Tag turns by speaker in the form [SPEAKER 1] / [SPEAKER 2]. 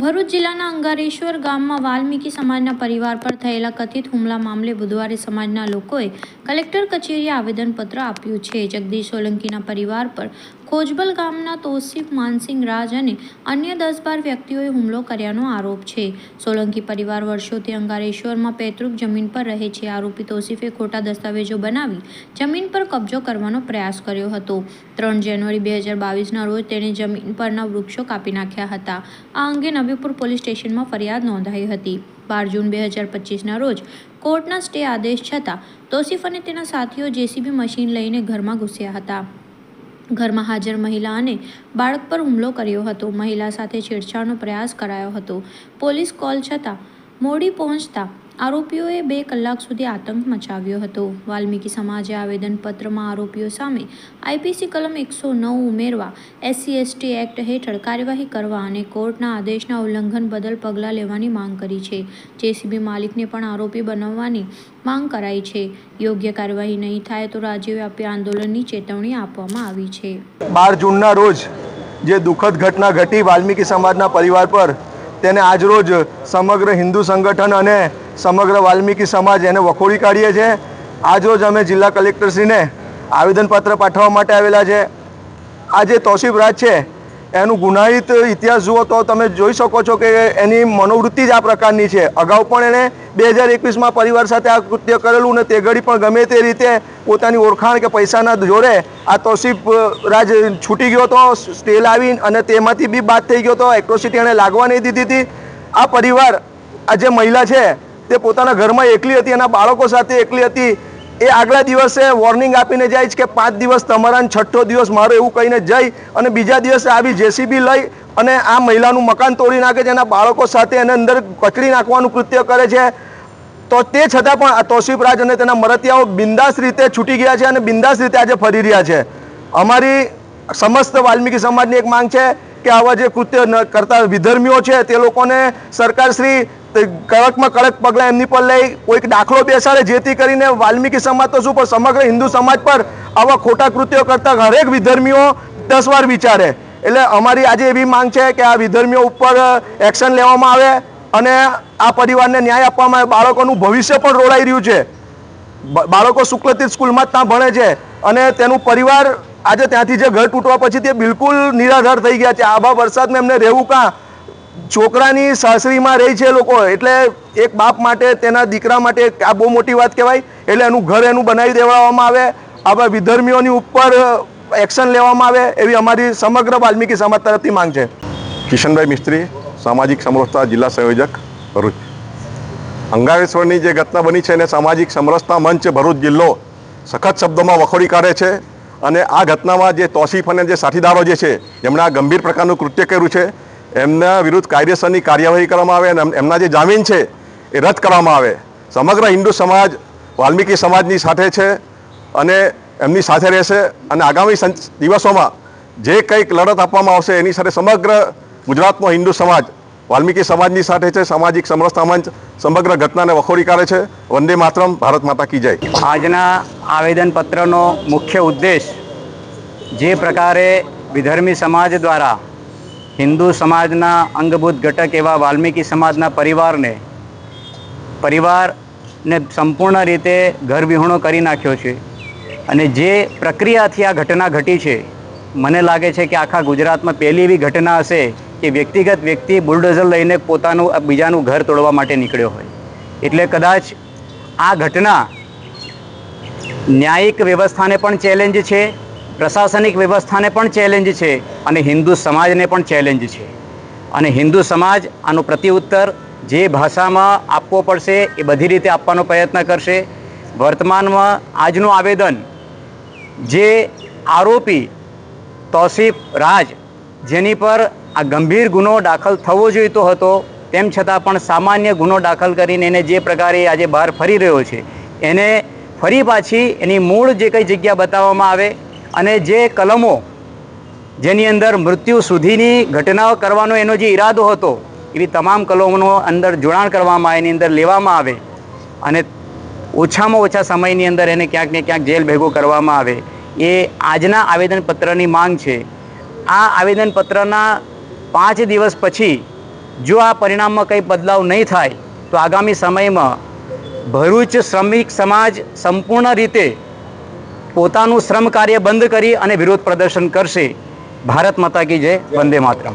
[SPEAKER 1] ભરૂચ જિલ્લાના અંગારેશ્વર ગામમાં વાલ્મીકી સમાજના પરિવાર પર થયેલા કથિત હુમલા મામલે બુધવારે સમાજના લોકોએ કલેક્ટર કચેરીએ આવેદનપત્ર આપ્યું છે. જગદીશ સોલંકીના પરિવાર પર ખોજબલ ગામના તોસીફ, માનસિંહ રાજ અને અન્ય દસ બાર વ્યક્તિઓએ હુમલો કર્યાનો આરોપ છે. સોલંકી પરિવાર વર્ષોથી અંગારેશ્વરમાં પૈતૃક જમીન પર રહે છે. આરોપી તોસીફે ખોટા દસ્તાવેજો બનાવી જમીન પર કબજો કરવાનો પ્રયાસ કર્યો હતો. ત્રણ જાન્યુઆરી બે હજાર બાવીસના રોજ તેણે જમીન પરના વૃક્ષો કાપી નાખ્યા હતા. આ અંગે નબીપુર પોલીસ સ્ટેશનમાં ફરિયાદ નોંધાઈ હતી. બાર જૂન બે હજાર પચીસના રોજ કોર્ટના સ્ટે આદેશ છતાં તોસીફ અને તેના સાથીઓ જેસીબી મશીન લઈને ઘરમાં ઘૂસ્યા હતા. ઘરમાં હાજર મહિલા અને બાળક પર હુમલો કર્યો હતો. મહિલા સાથે છેડછાડનો પ્રયાસ કરાયો હતો. પોલીસ કોલ છતાં મોડી પહોંચતા આરોપીઓએ બે કલાક સુધી આતંક મચાવ્યો હતો. વાલ્મીકી સમાજે આવેદનપત્રમાં આરોપીઓ સામે આઈપીસી કલમ એકસો નવ ઉમેરવા એસસી, એસટી એક્ટ હેઠળ કાર્યવાહી કરવા અને કોર્ટના આદેશના ઉલ્લંઘન બદલ પગલાં લેવાની માંગ કરી છે. જેસીબી માલિકને પણ આરોપી બનાવવાની માંગ કરાઈ છે. યોગ્ય કાર્યવાહી નહીં થાય તો રાજ્યવ્યાપી આંદોલનની ચેતવણી આપવામાં આવી છે.
[SPEAKER 2] બાર જૂનના રોજ જે દુઃખદ ઘટના ઘટી વાલ્મીકી સમાજના પરિવાર પર, તેને આજરોજ સમગ્ર હિન્દુ સંગઠન અને સમગ્ર વાલ્મીકી સમાજ એને વખોડી કાઢીએ છીએ. આજરોજ અમે જિલ્લા કલેક્ટરશ્રીને આવેદનપત્ર પાઠવવા માટે આવેલા છે. આ જે તોસીફ રાજ છે, એનું ગુનાહિત ઇતિહાસ જુઓ તો તમે જોઈ શકો છો કે એની મનોવૃત્તિ જ આ પ્રકારની છે. અગાઉ પણ એણે બે હજાર એકવીસમાં પરિવાર સાથે આ કૃત્ય કરેલું ને તે ઘડી પણ ગમે તે રીતે પોતાની ઓળખાણ કે પૈસાના જોરે આ તોસીફ રાજ છૂટી ગયો હતો સ્ટે આવી અને તેમાંથી બી બાદ થઈ ગયો હતો એટ્રોસિટી એણે લાગવા નહીં દીધી હતી. આ પરિવાર, આ જે મહિલા છે તે પોતાના ઘરમાં એકલી હતી, એના બાળકો સાથે એકલી હતી. એ આગલા દિવસે વોર્નિંગ આપીને જાય છે કે પાંચ દિવસ તમારા છઠ્ઠો દિવસ મારો એવું કહીને જઈ અને બીજા દિવસે આવી જેસીબી લઈ અને આ મહિલાનું મકાન તોડી નાખે છે, એના બાળકો સાથે એને અંદર કચડી નાખવાનું કૃત્ય કરે છે. તો તે છતાં પણ આ તોસીફ રાજ અને તેના મરતિયાઓ બિંદાસ રીતે છૂટી ગયા છે અને બિંદાસ રીતે આજે ફરી રહ્યા છે. અમારી સમસ્ત વાલ્મીકી સમાજની એક માંગ છે કે આવા જે કૃત્ય કરતા વિધર્મીઓ છે, તે લોકોને સરકારશ્રી કડકમાં કડક પગલાં એમની પર લઈ કોઈક દાખલો બેસાડે, જેથી કરીને વાલ્મીકી સમાજ તો શું, પણ સમગ્ર હિન્દુ સમાજ પર આવા ખોટા કૃત્યો કરતા હરેક વિધર્મીઓ દસ વાર વિચારે. એટલે અમારી આજે એવી માંગ છે કે આ વિધર્મીઓ ઉપર એક્શન લેવામાં આવે અને આ પરિવારને ન્યાય આપવામાં આવે. બાળકોનું ભવિષ્ય પણ રોડાઈ રહ્યું છે. બાળકો શુક્લતીર્થ સ્કૂલમાં જ ત્યાં ભણે છે અને તેનું પરિવાર આજે ત્યાંથી જે ઘર તૂટવા પછી તે બિલકુલ નિરાધાર થઈ ગયા છે. આભા વરસાદમાં એમને રહેવું કાં? છોકરાની સાસરીમાં રહે છે લોકો, એટલે એક બાપ માટે, તેના દીકરા માટે આ બહુ મોટી વાત કહેવાય. એટલે એનું ઘર એનું બનાવી દેવામાં આવે આવા વિધર્મીઓની ઉપર એક્શન લેવામાં આવે, એવી અમારી સમગ્ર વાલ્મીકી સમાજ તરફથી માંગ છે.
[SPEAKER 3] કિશનભાઈ મિસ્ત્રી, સામાજિક સમરસતા જિલ્લા સંયોજક ભરૂચ. અંગારેશ્વરની જે ઘટના બની છે એને સામાજિક સમરસતા મંચ ભરૂચ જિલ્લો સખત શબ્દોમાં વખોડી કાઢે છે અને આ ઘટનામાં જે તોસીફ અને જે સાથીદારો જે છે જેમણે આ ગંભીર પ્રકારનું કૃત્ય કર્યું છે. એમના વિરુદ્ધ કાયદેસરની કાર્યવાહી કરવામાં આવે અને એમના જે જામીન છે એ રદ કરવામાં આવે. સમગ્ર હિન્દુ સમાજ, વાલ્મીકી સમાજની સાથે છે અને એમની સાથે રહેશે અને આગામી દિવસોમાં જે કંઈક લડત આપવામાં આવશે એની સાથે સમગ્ર ગુજરાતનો હિન્દુ સમાજ, વાલ્મીકી સમાજની સાથે છે, સામાજિક સમરસતા મંચ સમગ્ર ઘટનાને વખોડી કાઢે છે. વંદે માતરમ, ભારત માતા કી જય.
[SPEAKER 4] આજના આવેદનપત્રનો મુખ્ય ઉદ્દેશ જે પ્રકારે વિધર્મી સમાજ દ્વારા હિન્દુ સમાજના અંગભૂત ઘટક એવા વાલ્મીકી સમાજના પરિવારને પરિવારને સંપૂર્ણ રીતે ઘર વિહોણો કરી નાખ્યો છે. અને જે પ્રક્રિયાથી આ ઘટના ઘટી છે, મને લાગે છે કે આખા ગુજરાતમાં પહેલી એવી ઘટના હશે કે વ્યક્તિગત વ્યક્તિ બુલડોઝર લઈને પોતાનું બીજાનું ઘર તોડવા માટે નીકળ્યો હોય. એટલે કદાચ આ ઘટના ન્યાયિક વ્યવસ્થાને પણ ચેલેન્જ છે પ્રશાસનિક વ્યવસ્થાને પણ ચેલેન્જ છે અને હિન્દુ સમાજને પણ ચેલેન્જ છે. અને હિન્દુ સમાજ આનું પ્રત્યુત્તર જે ભાષામાં આપવો પડશે એ બધી રીતે આપવાનો પ્રયત્ન કરશે. વર્તમાનમાં આજનું આવેદન જે આરોપી તોસીફ રાજ જેની પર આ ગંભીર ગુનો દાખલ થવો જોઈતો હતો, તેમ છતાં પણ સામાન્ય ગુનો દાખલ કરીને એને જે પ્રકારે આજે બહાર ફરી રહ્યો છે, એને ફરી પાછી એની મૂળ જે કંઈ જગ્યા બતાવવામાં આવે અને જે કલમો જેની અંદર મૃત્યુ સુધીની ઘટનાઓ કરવાનો એનો જે ઈરાદો હતો, એવી તમામ કલમોનો અંદર જોડાણ કરવામાં આવે એની અંદર લેવામાં આવે અને ઓછામાં ઓછા સમયની અંદર એને ક્યાંક ને ક્યાંક જેલ ભેગો કરવામાં આવે. એ આજના આવેદનપત્રની માંગ છે. આ આવેદનપત્રના પાંચ દિવસ પછી જો આ પરિણામમાં કંઈ બદલાવ નહીં થાય, તો આગામી સમયમાં ભરૂચ શ્રમિક સમાજ સંપૂર્ણ રીતે પોતાનું શ્રમ કાર્ય બંધ કરી અને વિરોધ પ્રદર્શન કરશે. ભારત માતા કી જય, વંદે માતરમ.